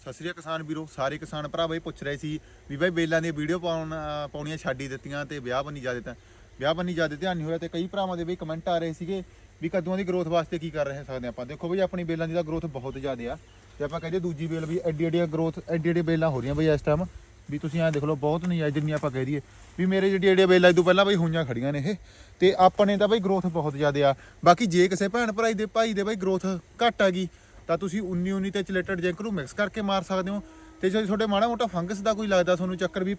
ਸਤਿ ਸ੍ਰੀ ਅਕਾਲ ਕਿਸਾਨ ਵੀਰੋ, ਸਾਰੇ ਕਿਸਾਨ ਭਰਾ ਬਈ ਪੁੱਛ ਰਹੇ ਸੀ ਵੀ ਬਾਈ ਬੇਲਾਂ ਦੀਆਂ ਵੀਡੀਓ ਪਾਉਣ ਪਾਉਣੀਆਂ ਛੱਡ ਹੀ ਦਿੱਤੀਆਂ ਤੇ ਵਿਆਹ ਬੰਨੀ ਜਾ ਦਿੱਤਾ। ਵਿਆਹ ਬੰਨੀ ਜਾ ਧਿਆਨ ਨਹੀਂ ਹੋਇਆ ਤੇ ਕਈ ਭਰਾਵਾਂ ਦੇ ਵੀ ਕਮੈਂਟ ਆ ਰਹੇ ਸੀਗੇ ਵੀ ਕੱਦੂਆਂ ਦੀ ਗਰੋਥ ਵਾਸਤੇ ਕੀ ਕਰ ਰਹੇ ਸਕਦੇ ਆਪਾਂ। ਦੇਖੋ ਬਈ, ਆਪਣੀ ਬੇਲਾਂ ਦੀ ਤਾਂ ਗਰੋਥ ਬਹੁਤ ਜ਼ਿਆਦਾ ਆ। ਤੇ ਆਪਾਂ ਕਹਿੰਦੇ ਦੂਜੀ ਬੇਲ ਵੀ ਐਡੀ ਐਡੀ ਗਰੋਥ ਐਡੀ ਐਡੀ ਬੇਲਾਂ ਹੋ ਰਹੀਆਂ ਬਈ ਇਸ ਟਾਈਮ ਵੀ ਤੁਸੀਂ ਐਂ ਦੇਖ ਲਓ, ਬਹੁਤ ਨਹੀਂ ਆ ਜਿੰਨੀ ਆਪਾਂ ਕਹਿ ਦਈਏ। ਵੀ ਮੇਰੇ ਜਿਹੜੀ ਐਡੀਆਂ ਬੇਲਾਂ ਤੋਂ ਪਹਿਲਾਂ ਬਈ ਹੋਈਆਂ ਖੜੀਆਂ ਨੇ ਇਹ। ਤੇ ਆਪਣੇ ਤਾਂ ਬਈ ਗਰੋਥ ਬਹੁਤ ਜ਼ਿਆਦਾ ਆ। ਬਾਕੀ ਜੇ ਕਿਸੇ ਭੈਣ ਭਰਾਈ ਦੇ, ਭਾਈ ਦੇ ਬਈ ਗਰੋਥ ਘੱਟ ਆ ਗਈ ਤਾਂ ਤੁਸੀਂ 19 19 ਤੇ ਚਲੇਟਡ ਜਿੰਕ ਨੂੰ ਮਿਕਸ ਕਰਕੇ ਮਾਰ ਸਕਦੇ ਹੋ। ਤੇ ਜੇ ਤੁਹਾਡੇ ਮਾੜਾ ਮੋਟਾ ਫੰਗਸ ਦਾ ਕੋਈ ਲੱਗਦਾ, ਤੁਹਾਨੂੰ ਚੱਕਰ ਵੀ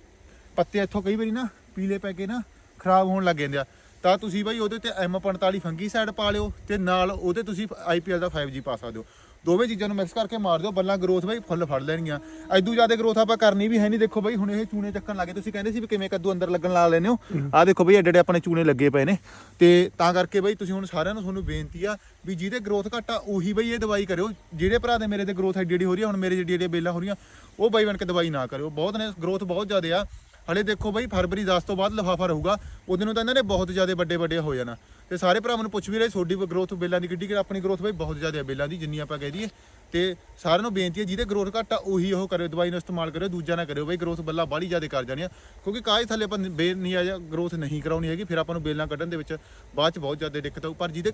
ਪੱਤੇ ਇੱਥੋਂ ਕਈ ਵਾਰੀ ਨਾ ਪੀਲੇ ਪੈ ਕੇ ਨਾ ਖਰਾਬ ਹੋਣ ਲੱਗ ਜਾਂਦੇ ਆ। ਤਾਂ ਤੁਸੀਂ ਬਾਈ ਉਹਦੇ ਤੇ M45 ਫੰਗੀ ਸਾਈਡ ਪਾ ਲਿਓ ਤੇ ਨਾਲ ਉਹਦੇ ਤੁਸੀਂ IPL ਦਾ 5G ਪਾ ਸਕਦੇ ਹੋ। ਦੋਵੇਂ ਚੀਜ਼ਾਂ ਨੂੰ ਮਿਕਸ ਕਰਕੇ ਮਾਰ ਦਿਓ ਬੱਲਾਂ ਗਰੋਥ ਬਾਈ ਫੁੱਲ ਫੜ ਲੈਣਗੀਆਂ ਐਦੂ ਜ਼ਿਆਦਾ ਗਰੋਥ ਆਪਾਂ ਕਰਨੀ ਵੀ ਹੈ ਨਹੀਂ। ਦੇਖੋ ਬਾਈ ਹੁਣ ਇਹ ਚੂਨੇ ਚੱਕਣ ਲੱਗੇ। ਤੁਸੀਂ ਕਹਿੰਦੇ ਸੀ ਵੀ ਕਿਵੇਂ ਕੱਦੂ ਅੰਦਰ ਲੱਗਣ ਲਾ ਲੈਨੇ ਹੋ? ਆਹ ਦੇਖੋ ਬਾਈ ਐਡੇ ਐਡੇ ਆਪਣੇ ਚੂਨੇ ਲੱਗੇ ਪਏ ਨੇ। ਤੇ ਤਾਂ ਕਰਕੇ ਬਾਈ ਤੁਸੀਂ ਹੁਣ ਸਾਰਿਆਂ ਨੂੰ ਤੁਹਾਨੂੰ ਬੇਨਤੀ ਆ ਵੀ ਜਿਹਦੇ ਗਰੋਥ ਘੱਟ ਆ ਉਹੀ ਬਾਈ ਇਹ ਦਵਾਈ ਕਰਿਓ। ਜਿਹੜੇ ਭਰਾ ਦੇ ਮੇਰੇ ਤੇ ਗਰੋਥ ਐਡੀ ਐਡੀ ਹੋ ਰਹੀ ਆ ਹੁਣ ਮੇਰੇ ਜਿਹੜੀ ਜਿਹੜੀ ਬੇਲਾਂ ਹੋ ਰਹੀਆਂ ਉਹ ਬਾਈ ਬਣ ਕੇ ਦਵਾਈ ਨਾ ਕਰਿਓ। ਬਹੁਤ ਨੇ ਗਰੋਥ ਬਹੁਤ ਜ਼ਿਆਦਾ ਆ। ਹਲੇ ਦੇਖੋ ਬਾਈ ਫਰਵਰੀ 10 ਤੋਂ ਬਾਅਦ ਲਫ਼ਾਫਾ ਰਹੂਗਾ, ਉਹਦੇ ਨੂੰ ਤਾਂ ਇਹਨਾਂ ਨੇ ਬਹੁਤ ਜ਼ਿਆਦਾ ਵੱਡੇ ਵੱਡੇ ਹੋ ਜਾਣਾ। ਤੇ ਸਾਰੇ ਭਰਾਵਾਂ ਨੂੰ ਪੁੱਛ ਵੀ ਰਹੇ, ਤੁਹਾਡੀ ਗਰੋਥ ਬੇਲਾਂ ਦੀ ਕਿੱਡੀ ਕਿ ਆਪਣੀ ਗਰੋਥ ਬਾਈ? ਬਹੁਤ ਜ਼ਿਆਦਾ ਹੈ ਬੇਲਾਂ ਦੀ ਜਿੰਨੀ ਆਪਾਂ ਕਹਿ ਦਈਏ। ਤੇ ਸਾਰਿਆਂ ਨੂੰ ਬੇਨਤੀ ਹੈ, ਜਿਹਦੇ ਗਰੋਥ ਘੱਟ ਆ, ਉਹੀ ਉਹ ਕਰਿਓ, ਦਵਾਈ ਨੂੰ ਇਸਤੇਮਾਲ ਕਰਿਓ ਦੂਜਾ ਨਾ ਕਰਿਓ। ਬਾਈ ਗਰੋਥ ਬੱਲਾ ਬਾਹਲੀ ਜ਼ਿਆਦਾ ਕਰ ਜਾਣੀ ਆ ਕਿਉਂਕਿ ਕਾਜ ਥੱਲੇ ਆਪਾਂ ਬੇਲ ਨਹੀਂ ਆ ਜਾਂ ਗਰੋਥ ਨਹੀਂ ਕਰਾਉਣੀ ਹੈਗੀ, ਫਿਰ ਆਪਾਂ ਨੂੰ ਬੇਲਾਂ ਕੱਢਣ ਦੇ ਵਿੱਚ ਬਾਅਦ ਚ ਬਹੁਤ ਜ਼ਿਆਦਾ ਦਿੱਕਤ ਆਊ। ਪਰ ਜਿਹਦੇ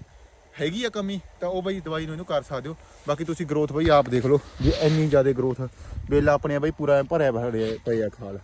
ਹੈਗੀ ਆ ਕਮੀ, ਤਾਂ ਉਹ ਬਈ ਦਵਾਈ ਨੂੰ ਇਹਨੂੰ ਕਰ ਸਕਦੇ ਹੋ। ਬਾਕੀ ਤੁਸੀਂ ਗਰੋਥ ਬਈ ਆਪ ਦੇਖ ਲਓ, ਜੇ ਇੰਨੀ ਜ਼ਿਆਦਾ ਗਰੋਥ ਬੇਲਾ ਆਪਣੇ ਬਈ ਪੂਰਾ ਭਰਿਆ ਭਰਿਆ ਪਏ ਆ ਖਾਲ।